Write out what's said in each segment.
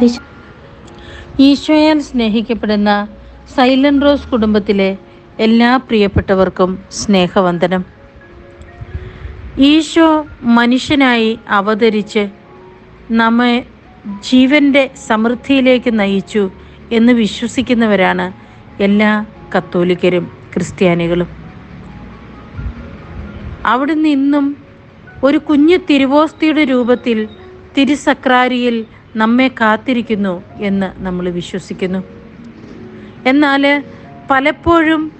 വിശ- ഈശോയാൽ സ്നേഹിക്കപ്പെടുന്ന silent rose കുടുംബത്തിലെ എല്ലാ പ്രിയപ്പെട്ടവർക്കും സ്നേഹവന്ദനം. ഈശോ മനുഷ്യനായി അവതരിച്ച് നമ്മെ ജീവന്റെ സമൃദ്ധിയിലേക്ക് നയിച്ചു എന്ന് വിശ്വസിക്കുന്നവരാണ് എല്ലാ കത്തോലിക്കരും ക്രിസ്ത്യാനികളും. അവിടെ നിന്നും ഒരു കുഞ്ഞു തിരുവോസ്തിയുടെ രൂപത്തിൽ തിരുസക്രാരിയിൽ നമ്മെ കാത്തിരിക്കുന്നു എന്ന് നമ്മൾ വിശ്വസിക്കുന്നു. എന്നാൽ പലപ്പോഴും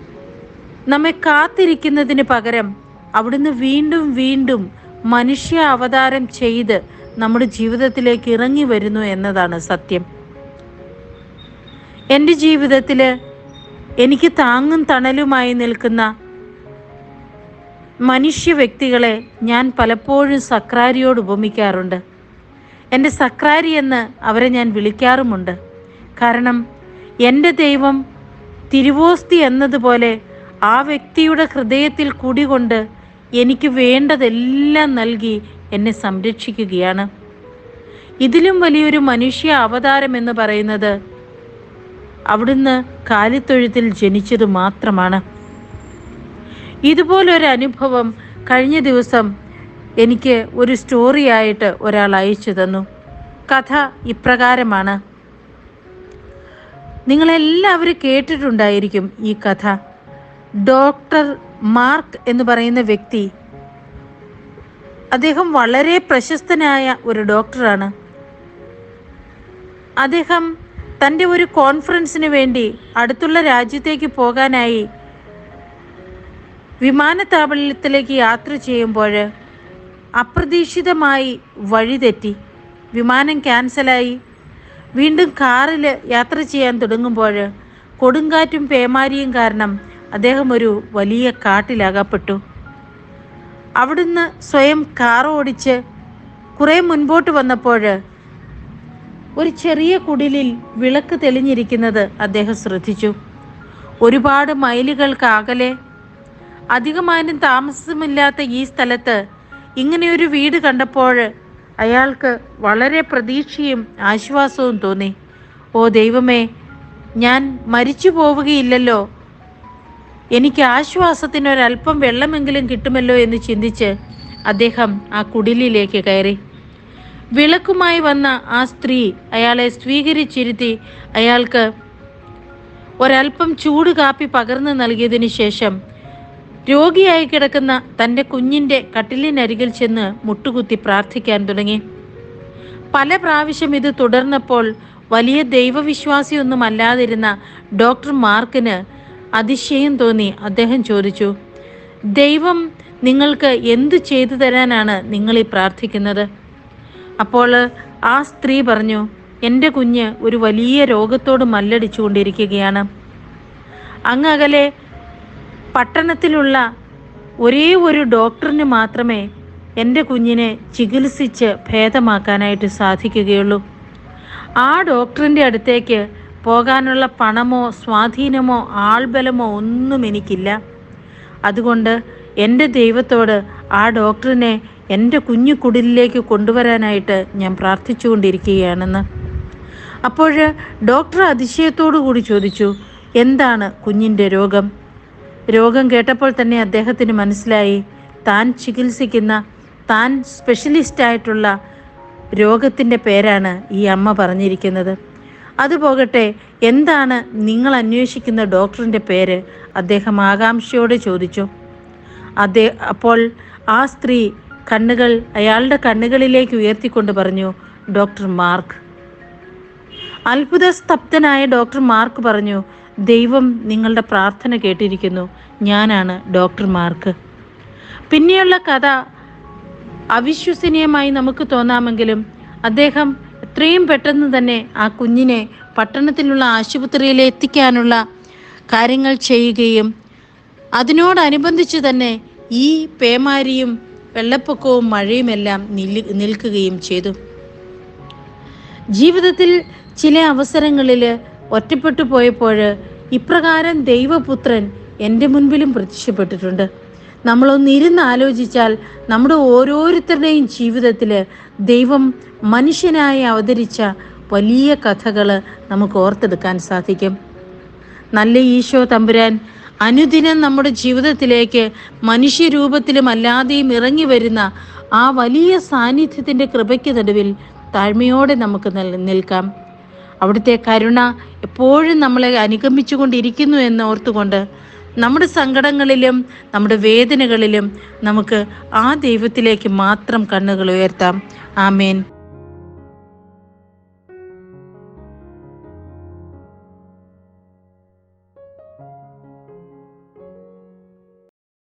നമ്മെ കാത്തിരിക്കുന്നതിന് പകരം അവിടുന്ന് വീണ്ടും വീണ്ടും മനുഷ്യ അവതാരം ചെയ്ത് നമ്മുടെ ജീവിതത്തിലേക്ക് ഇറങ്ങി വരുന്നു എന്നതാണ് സത്യം. എന്റെ ജീവിതത്തിൽ എനിക്ക് താങ്ങും തണലുമായി നിൽക്കുന്ന മനുഷ്യ വ്യക്തികളെ ഞാൻ പലപ്പോഴും സക്രാരിയോട് ഉപമിക്കാറുണ്ട്. എന്റെ സക്രാരി എന്ന് അവരെ ഞാൻ വിളിക്കാറുമുണ്ട്. കാരണം എന്റെ ദൈവം തിരുവോസ്തി എന്നതുപോലെ ആ വ്യക്തിയുടെ ഹൃദയത്തിൽ കുടികൊണ്ട് എനിക്ക് വേണ്ടതെല്ലാം നൽകി എന്നെ സംരക്ഷിക്കുകയാണ്. ഇതിലും വലിയൊരു മനുഷ്യ അവതാരം എന്ന് പറയുന്നത് അവിടുന്ന് കാലിത്തൊഴുത്തിൽ ജനിച്ചത് മാത്രമാണ്. ഇതുപോലൊരു അനുഭവം കഴിഞ്ഞ ദിവസം എനിക്ക് ഒരു സ്റ്റോറിയായിട്ട് ഒരാൾ അയച്ചു തന്നു. കഥ ഇപ്രകാരമാണ്. നിങ്ങളെല്ലാവരും കേട്ടിട്ടുണ്ടായിരിക്കും ഈ കഥ. ഡോക്ടർ മാർക്ക് എന്ന് പറയുന്ന വ്യക്തി അദ്ദേഹം വളരെ പ്രശസ്തനായ ഒരു ഡോക്ടറാണ്. അദ്ദേഹം തന്റെ ഒരു കോൺഫറൻസിന് വേണ്ടി അടുത്തുള്ള രാജ്യത്തേക്ക് പോകാനായി വിമാനത്താവളത്തിലേക്ക് യാത്ര ചെയ്യുമ്പോൾ അപ്രതീക്ഷിതമായി വഴിതെറ്റി. വിമാനം ക്യാൻസലായി. വീണ്ടും കാറിൽ യാത്ര ചെയ്യാൻ തുടങ്ങുമ്പോൾ കൊടുങ്കാറ്റും പേമാരിയും കാരണം അദ്ദേഹം ഒരു വലിയ കാട്ടിലകപ്പെട്ടു. അവിടുന്ന് സ്വയം കാർ ഓടിച്ച് കുറേ മുൻപോട്ട് വന്നപ്പോൾ ഒരു ചെറിയ കുടിലിൽ വിളക്ക് തെളിഞ്ഞിരിക്കുന്നത് അദ്ദേഹം ശ്രദ്ധിച്ചു. ഒരുപാട് മൈലുകൾക്ക് അകലെ. താമസമില്ലാത്ത ഈ സ്ഥലത്ത് ഇങ്ങനെയൊരു വീട് കണ്ടപ്പോൾ അയാൾക്ക് വളരെ പ്രതീക്ഷയും ആശ്വാസവും തോന്നി. ഓ ദൈവമേ ഞാൻ മരിച്ചു പോവുകയില്ലല്ലോ. എനിക്ക് ആശ്വാസത്തിന് ആശ്വാസത്തിനൊരല്പം വെള്ളമെങ്കിലും കിട്ടുമല്ലോ എന്ന് ചിന്തിച്ച് അദ്ദേഹം ആ കുടിലിലേക്ക് കയറി. വിളക്കുമായി വന്ന ആ സ്ത്രീ അയാളെ സ്വീകരിച്ചിരുത്തി അയാൾക്ക് ഒരല്പം ചൂട് കാപ്പി പകർന്നു നൽകിയതിനു ശേഷം രോഗിയായി കിടക്കുന്ന തന്റെ കുഞ്ഞിന്റെ കട്ടിലിനരികിൽ ചെന്ന് മുട്ടുകുത്തി പ്രാർത്ഥിക്കാൻ തുടങ്ങി. പല പ്രാവശ്യം ഇത് തുടർന്നപ്പോൾ വലിയ ദൈവവിശ്വാസിയൊന്നും അല്ലാതിരുന്ന ഡോക്ടർ മാർക്കിന് അതിശയം തോന്നി. അദ്ദേഹം ചോദിച്ചു ദൈവം നിങ്ങൾക്ക് എന്തു ചെയ്തു തരാനാണ് നിങ്ങൾ ഈ പ്രാർത്ഥിക്കുന്നത്? അപ്പോൾ ആ സ്ത്രീ പറഞ്ഞു എന്റെ കുഞ്ഞ് ഒരു വലിയ രോഗത്തോട് മല്ലടിച്ചു കൊണ്ടിരിക്കുകയാണ് അങ്ങ് അകലെ പട്ടണത്തിലുള്ള ഒരേ ഒരു ഡോക്ടറിന് മാത്രമേ എന്റെ കുഞ്ഞിനെ ചികിത്സിച്ച് ഭേദമാക്കാനായിട്ട് സാധിക്കുകയുള്ളൂ. ആ ഡോക്ടറിന്റെ അടുത്തേക്ക് പോകാനുള്ള പണമോ സ്വാധീനമോ ആൾബലമോ ഒന്നും എനിക്കില്ല. അതുകൊണ്ട് എന്റെ ദൈവത്തോട് ആ ഡോക്ടറിനെ എന്റെ കുഞ്ഞു കുടിലിലേക്ക് കൊണ്ടുവരാനായിട്ട് ഞാൻ പ്രാർത്ഥിച്ചുകൊണ്ടിരിക്കുകയാണെന്ന്. അപ്പോൾ ഡോക്ടർ അതിശയത്തോടു കൂടി ചോദിച്ചു എന്താണ് കുഞ്ഞിന്റെ രോഗം? രോഗം കേട്ടപ്പോൾ തന്നെ അദ്ദേഹത്തിന് മനസ്സിലായി. താൻ ചികിത്സിക്കുന്ന താൻ സ്പെഷ്യലിസ്റ്റ് ആയിട്ടുള്ള രോഗത്തിന്റെ പേരാണ് ഈ അമ്മ പറഞ്ഞിരിക്കുന്നത്. അതുപോകട്ടെ എന്താണ് നിങ്ങൾ അന്വേഷിക്കുന്ന ഡോക്ടറിന്റെ പേര്? അദ്ദേഹം ആകാംക്ഷയോടെ ചോദിച്ചു. അതേ അപ്പോൾ ആ സ്ത്രീ കണ്ണുകൾ അയാളുടെ കണ്ണുകളിലേക്ക് ഉയർത്തിക്കൊണ്ട് പറഞ്ഞു ഡോക്ടർ മാർക്ക്. അത്ഭുത സ്തബ്ധനായ ഡോക്ടർ മാർക്ക് പറഞ്ഞു ദൈവം നിങ്ങളുടെ പ്രാർത്ഥന കേട്ടിരിക്കുന്നു. ഞാനാണ് ഡോക്ടർ മാർക്ക്. പിന്നെയുള്ള കഥ അവിശ്വസനീയമായി നമുക്ക് തോന്നാമെങ്കിലും അദ്ദേഹം എത്രയും പെട്ടെന്ന് തന്നെ ആ കുഞ്ഞിനെ പട്ടണത്തിലുള്ള ആശുപത്രിയിൽ എത്തിക്കാനുള്ള കാര്യങ്ങൾ ചെയ്യുകയും അതിനോടനുബന്ധിച്ച് തന്നെ ഈ പേമാരിയും വെള്ളപ്പൊക്കവും മഴയുമെല്ലാം നിൽ നിൽക്കുകയും ചെയ്തു. ജീവിതത്തിൽ ചില അവസരങ്ങളിൽ ഒറ്റപ്പെട്ടു പോയപ്പോൾ ഇപ്രകാരം ദൈവപുത്രൻ എന്റെ മുൻപിലും പ്രത്യക്ഷപ്പെട്ടിട്ടുണ്ട്. നമ്മളൊന്ന് ഇരുന്ന് ആലോചിച്ചാൽ നമ്മുടെ ഓരോരുത്തരുടെയും ജീവിതത്തിൽ ദൈവം മനുഷ്യനായി അവതരിച്ച വലിയ കഥകൾ നമുക്ക് ഓർത്തെടുക്കാൻ സാധിക്കും. നല്ല ഈശോ തമ്പുരാൻ അനുദിനം നമ്മുടെ ജീവിതത്തിലേക്ക് മനുഷ്യരൂപത്തിലും അല്ലാതെയും ഇറങ്ങി വരുന്ന ആ വലിയ സാന്നിധ്യത്തിന്റെ കൃപയ്ക്ക് നടുവിൽ താഴ്മയോടെ നമുക്ക് നിൽ- നിൽക്കാം. അവിടുത്തെ കരുണ എപ്പോഴും നമ്മളെ അനുഗമിച്ചുകൊണ്ടിരിക്കുന്നു എന്ന് ഓർത്തുകൊണ്ട് നമ്മുടെ സങ്കടങ്ങളിലും നമ്മുടെ വേദനകളിലും നമുക്ക് ആ ദൈവത്തിലേക്ക് മാത്രം കണ്ണുകൾ ഉയർത്താം. ആമേൻ.